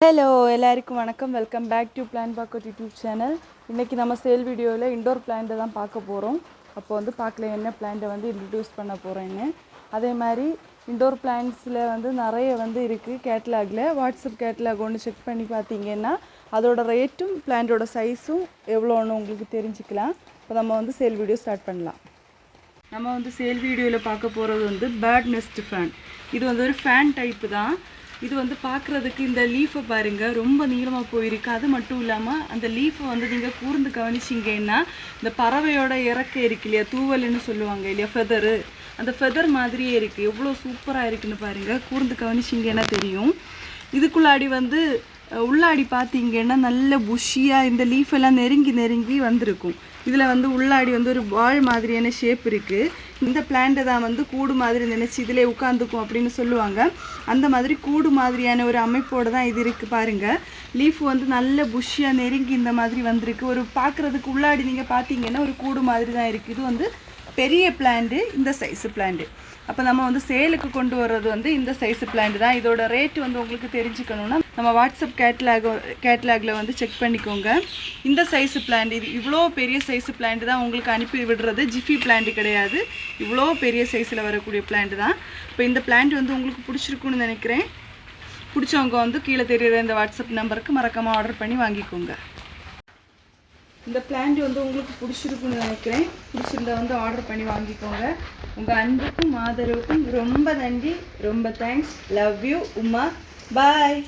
Hello எல்லாருக்கும் வணக்கம். Welcome back to plan பாக்கோட் யூடியூப் சேனல் இன்றைக்கி நம்ம சேல் வீடியோவில் இண்டோர் பிளான்ட்டை தான் பார்க்க போகிறோம் அப்போ வந்து பார்க்கல என்ன பிளான்ட்டை வந்து இன்ட்ரடியூஸ் பண்ண போகிறேன்னு அதே மாதிரி இண்டோர் பிளான்ஸில் வந்து நிறைய வந்து இருக்குது கேட்லாகில் வாட்ஸ்அப் கேட்லாக் ஒன்று செக் பண்ணி பார்த்தீங்கன்னா அதோட ரேட்டும் பிளான்ட்டோட சைஸும் எவ்வளோன்னு உங்களுக்கு தெரிஞ்சுக்கலாம். இப்போ நம்ம வந்து சேல் வீடியோ ஸ்டார்ட் பண்ணலாம். நம்ம வந்து சேல் வீடியோவில் பார்க்க போகிறது வந்து பேர்ட் நெஸ்ட் ஃபேன் இது வந்து ஒரு ஃபேன் டைப்பு தான். இது வந்து பார்க்குறதுக்கு இந்த லீஃபை பாருங்கள் ரொம்ப நீளமாக போயிருக்கு. அது மட்டும் இல்லாமல் அந்த லீஃபை வந்து நீங்கள் கூர்ந்து கவனிச்சிங்கன்னா இந்த பறவையோட இறக்கை இருக்கு இல்லையா தூவல்னு சொல்லுவாங்க இல்லையா ஃபெதரு அந்த ஃபெதர் மாதிரியே இருக்குது எவ்வளோ சூப்பராக இருக்குன்னு பாருங்கள் கூர்ந்து கவனிச்சிங்கன்னா தெரியும். இதுக்குள்ளாடி வந்து உள்ளாடி பார்த்தீங்கன்னா நல்ல புஷியாக இந்த லீஃப் எல்லாம் நெருங்கி நெருங்கி வந்திருக்கும். இதில் வந்து உள்ளாடி வந்து ஒரு பால் மாதிரியான ஷேப் இருக்குது இந்த பிளான்ட்டை தான் வந்து கூடு மாதிரி நினச்சி இதிலே உட்காந்துக்கும் அப்படின்னு சொல்லுவாங்க. அந்த மாதிரி கூடு மாதிரியான ஒரு அமைப்போடு தான் இது இருக்குது பாருங்கள் லீஃப் வந்து நல்ல புஷ்ஷியாக நெருங்கி இந்த மாதிரி வந்திருக்கு. ஒரு பார்க்குறதுக்கு உள்ளாடி நீங்கள் பார்த்தீங்கன்னா ஒரு கூடு மாதிரி தான் இருக்குது இது வந்து பெரிய பிளான்ட்டு இந்த சைஸு பிளான்ட்டு அப்போ நம்ம வந்து சேலுக்கு கொண்டு வர்றது வந்து இந்த சைஸு பிளான்ட் தான். இதோட ரேட் வந்து உங்களுக்கு தெரிஞ்சுக்கணுன்னா நம்ம வாட்ஸ்அப் கேட்லாக் கேட்லாகில் வந்து செக் பண்ணிக்கோங்க. இந்த சைஸு பிளான்ட் இது இவ்வளோ பெரிய சைஸு பிளான்ட் தான் உங்களுக்கு அனுப்பி விடுறது. ஜிஃபி பிளான்ட் கிடையாது. இவ்வளோ பெரிய சைஸில் வரக்கூடிய பிளான்ட் தான். இப்போ இந்த பிளான்ட் வந்து உங்களுக்கு பிடிச்சிருக்குன்னு நினைக்கிறேன். பிடிச்சவங்க வந்து கீழே தெரியுற இந்த வாட்ஸ்அப் நம்பருக்கு மறக்காமல் ஆர்டர் பண்ணி வாங்கிக்கோங்க. இந்த பிளான்ட் வந்து உங்களுக்கு பிடிச்சிருக்குன்னு நினைக்கிறேன். பிடிச்சிருந்தா வந்து ஆர்டர் பண்ணி வாங்கிக்கோங்க. உங்கள் அன்புக்கும் ஆதரவுக்கும் ரொம்ப நன்றி. ரொம்ப thanks love you Uma. Bye